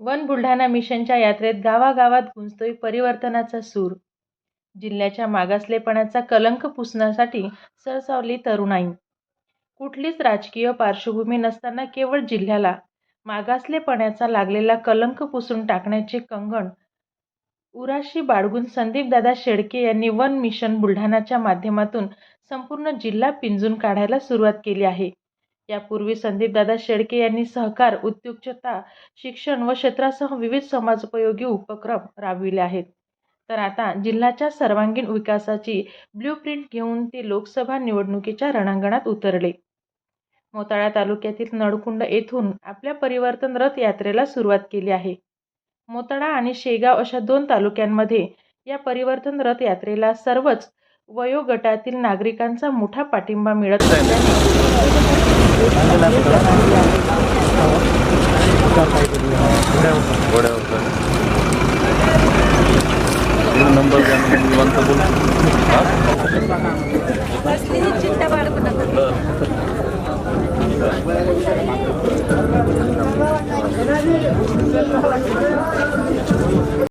One Buldhana मिशनच्या यात्रेत गावागावात गुंजतोय परिवर्तनाचा सूर. जिल्ह्याच्या मागासलेपणाचा कलंक पुसण्यासाठी सरसावली तरुणाई. कुठलीच राजकीय पार्श्वभूमी नसताना केवळ जिल्ह्याला मागासलेपणाचा लागलेला कलंक पुसून टाकण्याचे कंगण उराशी बाळगून संदीपदादा शेळके यांनी वन मिशन बुलढाणाच्या माध्यमातून संपूर्ण जिल्हा पिंजून काढायला सुरुवात केली आहे. यापूर्वी संदीपदादा शेळके यांनी सहकार उद्योजकता शिक्षण व क्षेत्रासह विविध समाजोपयोगी उपक्रम राबविले आहेत. तर आता जिल्ह्याच्या सर्वांगीण विकासाची ब्ल्यूप्रिंट घेऊन ते लोकसभा निवडणुकीच्या रणांगणात उतरले. मोताळा तालुक्यातील नळकुंड येथून आपल्या परिवर्तन रथ यात्रेला सुरुवात केली आहे. मोताळा आणि शेगाव अशा दोन तालुक्यांमध्ये या परिवर्तन रथ यात्रेला सर्वच वयोगटातील नागरिकांचा मोठा पाठिंबा मिळत घोड्या होता नंबर निवांत बोल चिंता बाळगू नका